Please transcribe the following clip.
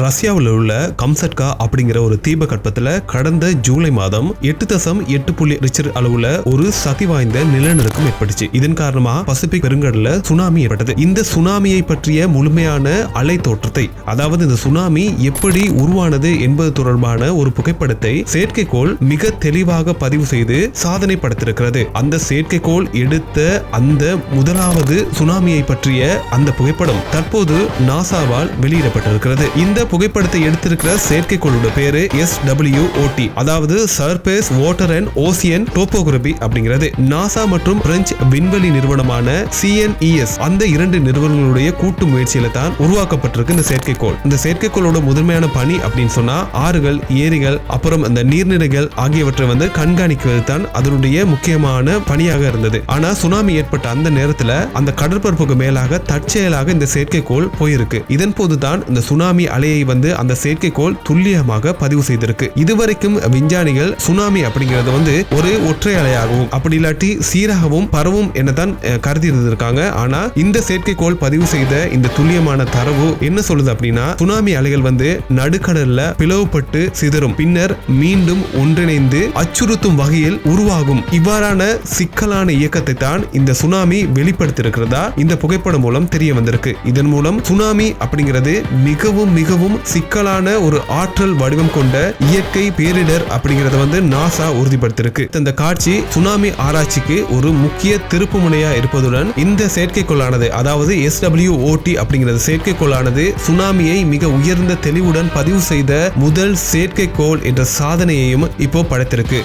ரஷ்யாவில் உள்ள கம்சட்கா அப்படிங்கிற ஒரு தீபகற்பத்தில் கடந்த ஜூலை மாதம் எட்டு தசம் எட்டு புள்ளி ரிச்சர் அளவுல ஒரு சதி வாய்ந்த நிலநடுக்கம் ஏற்பட்டுச்சு. இதன் காரணமா பசிபிக் பெருங்கடல சுனாமி ஏற்பட்டது. இந்த சுனாமியை பற்றிய முழுமையான அலை தோற்றத்தை அதாவது இந்த சுனாமி எப்படி உருவானது என்பது தொடர்பான ஒரு புகைப்படத்தை செயற்கைக்கோள் மிக தெளிவாக பதிவு செய்து சாதனை படுத்திருக்கிறது அந்த செயற்கைக்கோள் எடுத்த அந்த முதலாவது சுனாமியை பற்றிய அந்த புகைப்படம் தற்போது நாசாவால் வெளியிடப்பட்டிருக்கிறது. இந்த புகைப்படத்தை எடுத்திருக்கிற செயற்கைக்கோளோட பேரு எஸ் டபிள்யூ ஓடி அதாவது surface water and ocean topography அப்படிங்கிறது நாசா மற்றும் பிரெஞ்சு விண்வெளி நிறுவனமான சிஎன்இஎஸ் அந்த இரண்டு நிறுவனங்களுடைய கூட்டு முயற்சியில தான் உருவாக்கப்பட்டிருக்கு இந்த செயற்கைக்கோள். இந்த செயற்கைக்கோளோட முதன்மையான பணி அப்படின்னு சொன்னா ஆறுகள் ஏரிகள் அப்புறம் அந்த நீர்நிலைகள் ஆகியவற்றை வந்து கண்காணிக்கிறது தான் அதனுடைய முக்கியமான பணியாக இருந்தது. ஆனா சுனாமி ஏற்பட்ட அந்த நேரத்துல அந்த கடற்பரப்புக்கு மேலாக தற்செயலாக இந்த செயற்கைக்கோள் போயிருக்கு. இதன் போதுதான் இந்த சுனாமி அலைய வந்து அந்த செயற்கைக்கோள் துல்லியமாக பதிவு செய்திருக்கு. இதுவரைக்கும் விஞ்ஞானிகள் சுனாமி அப்படிங்கறது வந்து ஒரு ஒற்றை அலையாகவும் அப்படி இல்லாட்டி சீராகவும் பரவும் என்னதான் கருதி இருந்திருக்காங்க ஆனா இந்த செயற்கைக்கோள் பதிவு செய்த இந்த துல்லியமான தரவு என்ன சொல்லுது அப்படின்னா சுனாமி அலைகள் வந்து நடுக்கடல்ல பிளவுபட்டு சிதறும். பின்னர் மீண்டும் ஒன்றிணைந்து அச்சுறுத்தும் வகையில் உருவாகும். இவ்வாறான சிக்கலான இயக்கத்தை தான் இந்த சுனாமி வெளிப்படுத்தியிருக்கிறதா இந்த புகைப்படம் மூலம் தெரிய வந்திருக்கு. இதன் மூலம் சுனாமி அப்படிங்கிறது மிகவும் மிகவும் சிக்கலான ஒரு ஆற்றல் வடிவம் கொண்ட இயற்கை பேரிடர் அப்படிங்கறத வந்து நாசா உறுதிப்படுத்திருக்கு. இந்த காட்சி சுனாமி ஆராய்ச்சிக்கு ஒரு முக்கிய திருப்பு முனையா இருப்பதுடன் இந்த செயற்கைக்கோளானது அதாவது எஸ்டபிள்யூஓடி அப்படிங்கிறது செயற்கைக்கோளானது சுனாமியை மிக உயர்ந்த தெளிவுடன் பதிவு செய்த முதல் செயற்கைக்கோள் என்ற சாதனையையும் இப்போ படைத்திருக்கு.